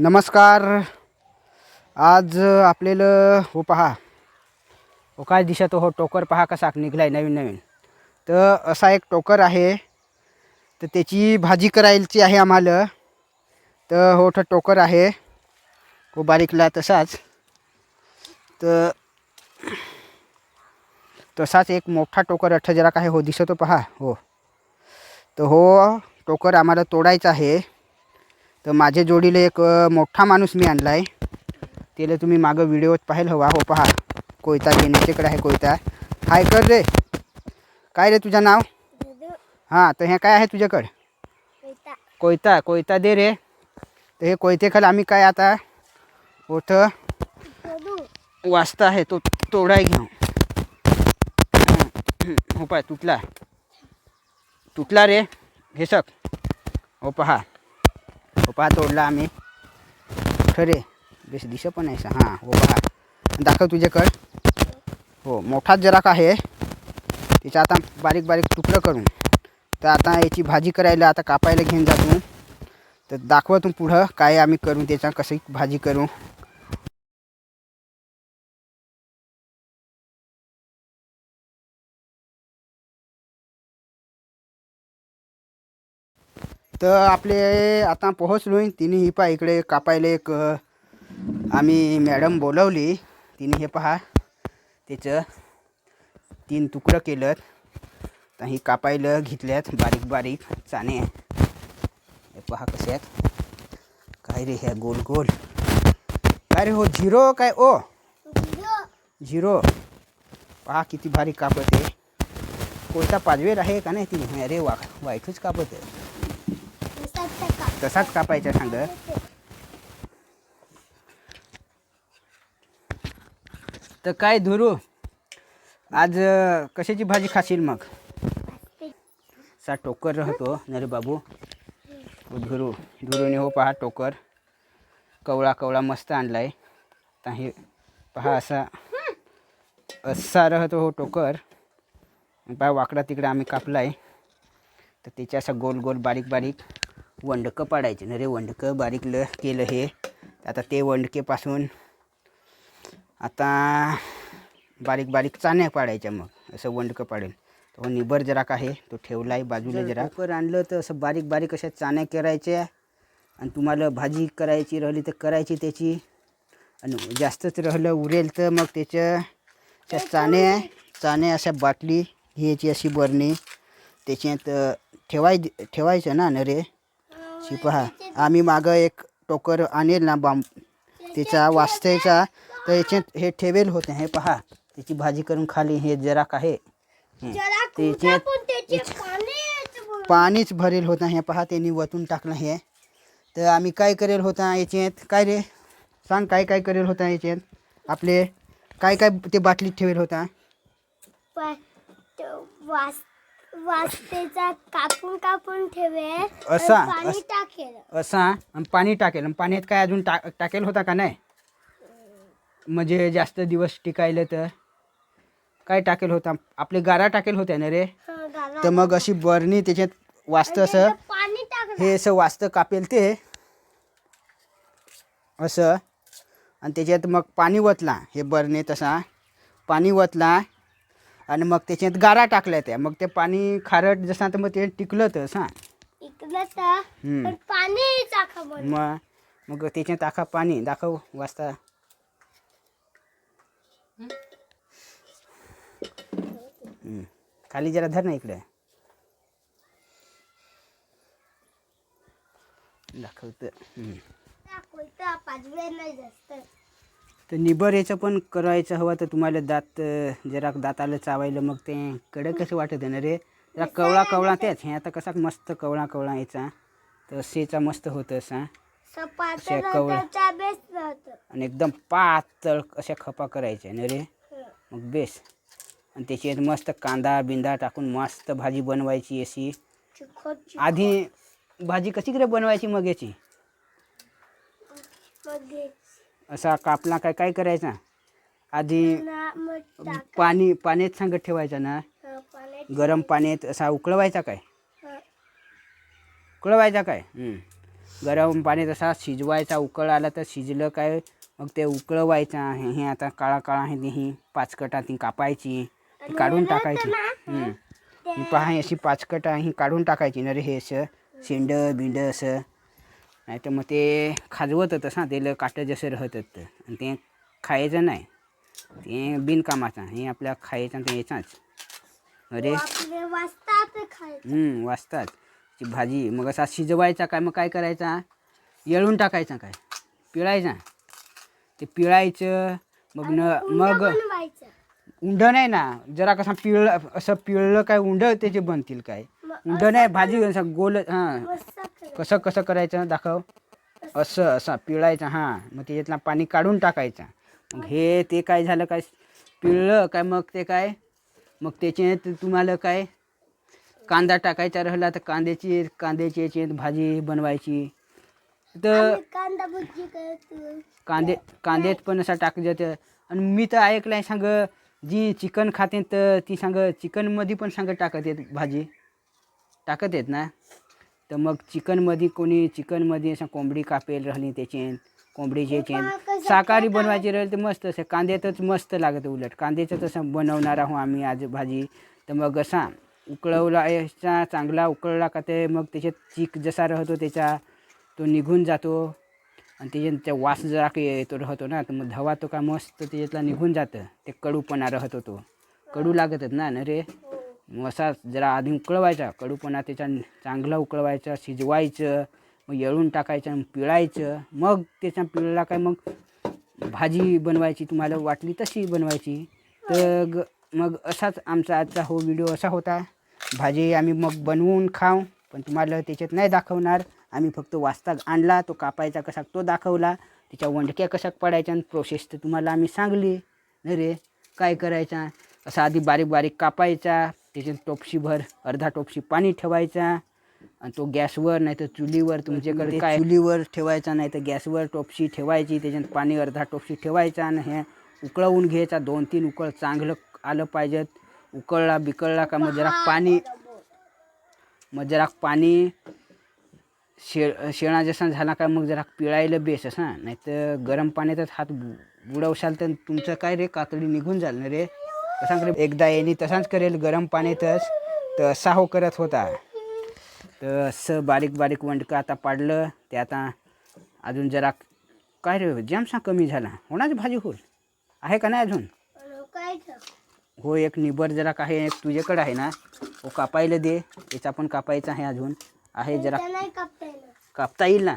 नमस्कार. आज आपल्याला हो पहा. हो काय दिसत हो टोकर पहा कसा निघलाय नवीन नवीन. तर असा एक टोकर आहे. तर त्याची भाजी करायची आहे आम्हाला. तर हो तो टोकर आहे. हो बारीकला तसाच. तर तसाच एक मोठा टोकर अठ्ठ जरा काय हो दिसतो पहा हो. तर हो टोकर आम्हाला तोडायचा आहे. तर माझ्या जोडीला एक मोठा माणूस मी आणला आहे त्याला तुम्ही मागं व्हिडिओत पाहिलं हवा. हो पहा. कोयता घेण्याच्याकडे आहे कोयता. हाय कर रे. काय रे तुझं नाव? हां तर हे काय आहे तुझ्याकडं? कोयता. कोयता दे रे. तर हे कोयते खाली आम्ही काय आता? ओठं वाजता आहे तो तोडाय घेऊ हो पाय तुटला. तुटला रे. हे सक हो पहा. पहा तोडला आम्ही. खरे बेस दिस पण आहे हां हो पहा. दाखव तुझ्याकड. हो मोठाच जरा का आहे. तिचा आता बारीक बारीक तुकडं करून. तर आता याची भाजी करायला आता कापायला घेऊन जातो. तर दाखवा तू पुढं काय आम्ही करू त्याचा कशी भाजी करू. तर आपले आता पोहोचलो तिने ही पहा इकडे कापायला एक आम्ही मॅडम बोलवली. तिने हे पहा त्याचं तीन तुकडं केलं तर ही कापायला घेतल्यात बारीक बारीक चाणे हे पहा कसे आहेत. काय रे ह्या गोल गोल. काय रे हो झिरो काय ओ? झिरो. पहा किती भारी कापत आहे. कोणता पाजवेल आहे का नाही ती? अरे वा वाईटच कापत आहे. तसाच कापायचा सांग. तर काय धुरू? आज कशाची भाजी खाशील मग? सा टोकर राहतो नरे बाबू. हो धुरू धुरूने हो पहा टोकर. कवळा कवळा मस्त आणलाय. आहे पहा असा असा राहतो हो टोकर. पहा वाकडा तिकडा आम्ही कापलाय. तर त्याच्या असा गोल गोल बारीक बारीक वंडकं पाडायचे. ना रे वंडकं बारीक ल केलं हे. आता ते वंडकेपासून आता बारीक बारीक चाण्या पाडायच्या मग. असं वंडकं पाडेल. तो निबर जरा का आहे. तो ठेवला आहे बाजूला जरा कुकर आणलं तर असं बारीक बारीक अशा चाण्या करायच्या. आणि तुम्हाला भाजी करायची राहिली तर करायची त्याची. आणि जास्तच राहिलं उरेल तर मग त्याच्या त्या चाण्या चाण्या अशा बाटली घ्यायची अशी बरणी. त्याच्यात ठेवाय ठेवायचं ना नरे? शी पहा. आम्ही मागं एक टोकर आणेल ना बांब. त्याचा वाचतेचा तर याच्यात हे ठेवेल होते. हे पहा. त्याची भाजी करून खाली. हे जरा आहे. त्याच्यात पाणीच भरेल होता. हे पहा. त्यांनी वतून टाकलं हे. तर आम्ही काय करेल होता याच्यात काय रे? सांग काय काय करेल होता याच्यात आपले काय काय ते बाटलीत ठेवेल होता? वास्तेचा कापून कापून असा? आणि पाणी अस- टाकेल. असा आणि पाणी टाकेल. आणि पाण्यात काय अजून टा टाकेल होता का नाही? म्हणजे जास्त दिवस टिकायला तर काय टाकेल होता? आपले गारा टाकेल होत्या ना रे? हं, गारा- तर मग अशी बरणी त्याच्यात वाचतं असं. पाणी टाकलं हे असं वाचतं कापेल ते. असं. आणि त्याच्यात मग पाणी वतला. हे बरणे तसा. पाणी वतला. आणि मग त्याच्यात गारा टाकल्या त्या. मग ते पाणी खारट जसं तर मग ते टिकलं इकडं तर हम्म. पण पाणी टाका बरं मग मग त्याच्यात टाका पाणी दाखव हम्म. खाली जरा धर ना इकडे. दाखवतं. हम्म. पाचवे नाही जास्त. तर निबर याचं पण करायचं हवं तर तुम्हाला दात जरा दाताला चावायला मग ते कडक कसं वाटत आहे ना रे? जरा कवळा कवळा तेच. हे आता कसा मस्त कवळा कवळा याचा. तर शेचा मस्त होतं असा. अशा. त्याचा राहतं आणि एकदम पातळ अशा खपा करायच्या ना रे. मग बेस. आणि त्याच्यात मस्त कांदा बिंदा टाकून मस्त भाजी बनवायची अशी. आधी भाजी कशी कडे बनवायची मग याची? असा कापला काय काय करायचा? आधी पाणी पाण्यात सांगत ठेवायचा ना? पाण्यात. गरम पाण्यात असा उकळवायचा काय. उकळवायचा काय. गरम पाणी तसा शिजवायचा उकळ आला तर शिजलं काय? मग ते उकळवायचा हे हे आता काळा काळा हे ती ही पाचकटा ती कापायची ती काढून टाकायची. ही पहा अशी पाचकटा ही काढून टाकायची ना रे हे असं. शेंड बिंड असं. नाही तर मग ते खाजवत तसं त्याला काटं जसं राहत होतं. आणि ते खायचं नाही. ते बिनकामाचा हे आपल्या खायचा ते याचाच अरे. वाजतात ती भाजी मग असा शिजवायचा काय? मग काय करायचा? येळून टाकायचा काय? पिळायचा. ते पिळायचं मग न मग उंड नाही ना. जरा कसा पिळ असं पिळलं काय उंड त्याचे बनतील काय? उंड नाही भाजी असं गोल हां. कसं कसं करायचं दाखव. असं. असं पिळायचं हां. मग त्याच्यातलं पाणी काढून टाकायचं. मग हे ते काय झालं काय पिळलं काय मग ते काय? मग त्याच्यात तुम्हाला काय? कांदा टाकायचा राहिला तर कांद्याची कांद्याची याची भाजी बनवायची. तर कांदा कांद्यात पण असा टाक जातं. आणि मी तर ऐकलं आहे सांग जी चिकन खाते तर ती सांग चिकनमध्ये पण सांग टाकत भाजी. टाकत येत ना? तर मग चिकनमध्ये कोणी चिकनमध्ये असं कोंबडी कापेल राहिली त्याचे कोंबडीचे चेन शाकाहारी बनवायची राहील तर मस्त असं कांद्यातच मस्त लागत उलट. कांद्याचं तसं बनवणार आहोत आम्ही आज भाजी. तर मग असा उकळवला याचा चांगला उकळला का ते मग त्याच्यात चीक जसा राहतो त्याचा तो निघून जातो. आणि त्याच्यात त्या वास जरा काही येतो राहतो ना. तर मग धवा तो का मस्त त्याच्यातला निघून जातं. ते कडूपणा राहतो तो. कडू लागतच ना न रे? मग असा जरा आधी उकळवायचा कडूपणा त्याच्या चांगला उकळवायचा शिजवायचं मग येळून टाकायचं आणि पिळायचं. मग त्याच्या पिळला काय मग भाजी बनवायची तुम्हाला वाटली तशी बनवायची. तर ग मग असाच आमचा आजचा हो व्हिडिओ असा होता. भाजी आम्ही मग बनवून खाऊ पण तुम्हाला त्याच्यात नाही दाखवणार. आम्ही फक्त वाजता आणला तो कापायचा कसा तो दाखवला. त्याच्या वंडक्या कशा पडायच्या आणि प्रोसेस तर तुम्हाला आम्ही सांगली. नाही रे काय करायचा? असा आधी बारीक बारीक कापायचा त्याच्यात टोपशीभर अर्धा टोपशी पाणी ठेवायचा आणि तो गॅसवर नाही तर चुलीवर तुमच्याकडे काय? चुलीवर ठेवायचा नाही तर गॅसवर टोपशी ठेवायची त्याच्यात पाणी अर्धा टोपशी ठेवायचा आणि हे उकळवून घ्यायचा. दोन तीन उकळ चांगलं आलं पाहिजेत. उकळला बिकळला का मग जरा पाणी मग जरा पाणी शे शेणा जसा झाला का मग जरा पिळायला बेस असा. नाही तर गरम पाण्यातच हात बुडवशाल तर तुमचं काय रे? कातडी निघून जाल ना रे. कसा करे एकदा येणी तसाच करेल गरम पाण्यातच तर असा हो करत होता. तर असं बारीक बारीक वंडकं आता पाडलं ते आता अजून जरा काय रे जॅमसा कमी झाला. होणार भाजी होईल आहे का नाही अजून? हो एक निबर जरा काय एक तुझ्याकडं आहे ना. हो कापायला दे. याचा पण कापायचा आहे अजून. आहे जरा कापता येईल ना?